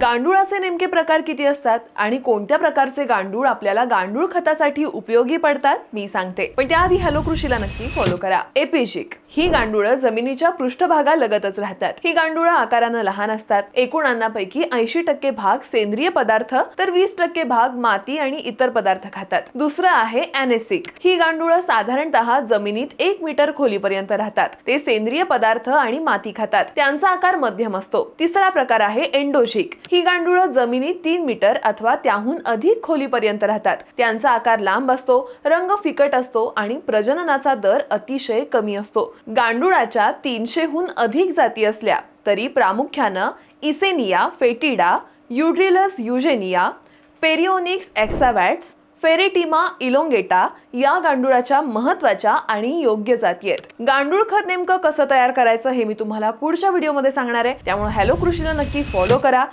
गांडुळाचे नेमके प्रकार किती असतात आणि कोणत्या प्रकारचे गांडूळ आपल्याला गांडूळ खतासाठी उपयोगी पडतात मी सांगते. पण त्याआधी हॅलो कृषीला नक्की फॉलो करा. एपेजिक ही गांडुळं जमिनीच्या पृष्ठभागालगतच राहतात. ही गांडुळं आकारानं लहान असतात. एकूण अन्नापैकी ऐंशी टक्के भाग सेंद्रिय पदार्थ तर वीस टक्के भाग माती आणि इतर पदार्थ खातात. दुसरं आहे अॅनेसिक ही गांडुळं साधारणतः जमिनीत एक मीटर खोलीपर्यंत राहतात. ते सेंद्रिय पदार्थ आणि माती खातात. त्यांचा आकार मध्यम असतो. तिसरा प्रकार आहे एंडोजिक ही गांडुळं जमिनीत तीन मीटर अथवा त्याहून अधिक खोलीपर्यंत राहतात. त्यांचा आकार लांब असतो रंग फिकट असतो आणि प्रजननाचा दर अतिशय कमी असतो. गांडुळाच्या तीनशेहून अधिक जाती असल्या तरी प्रामुख्यानं इसेनिया फेटिडा युड्रिलस युजेनिया पेरिओनिक्स एक्सावॅट्स फेरेटिमा इलोंगेटा या गांडुळाच्या महत्त्वाच्या आणि योग्य जाती आहेत. गांडूळ खत नेमकं कसं तयार करायचं हे मी तुम्हाला पुढच्या व्हिडिओमध्ये सांगणार आहे. त्यामुळे हॅलो कृषीला नक्की फॉलो करा.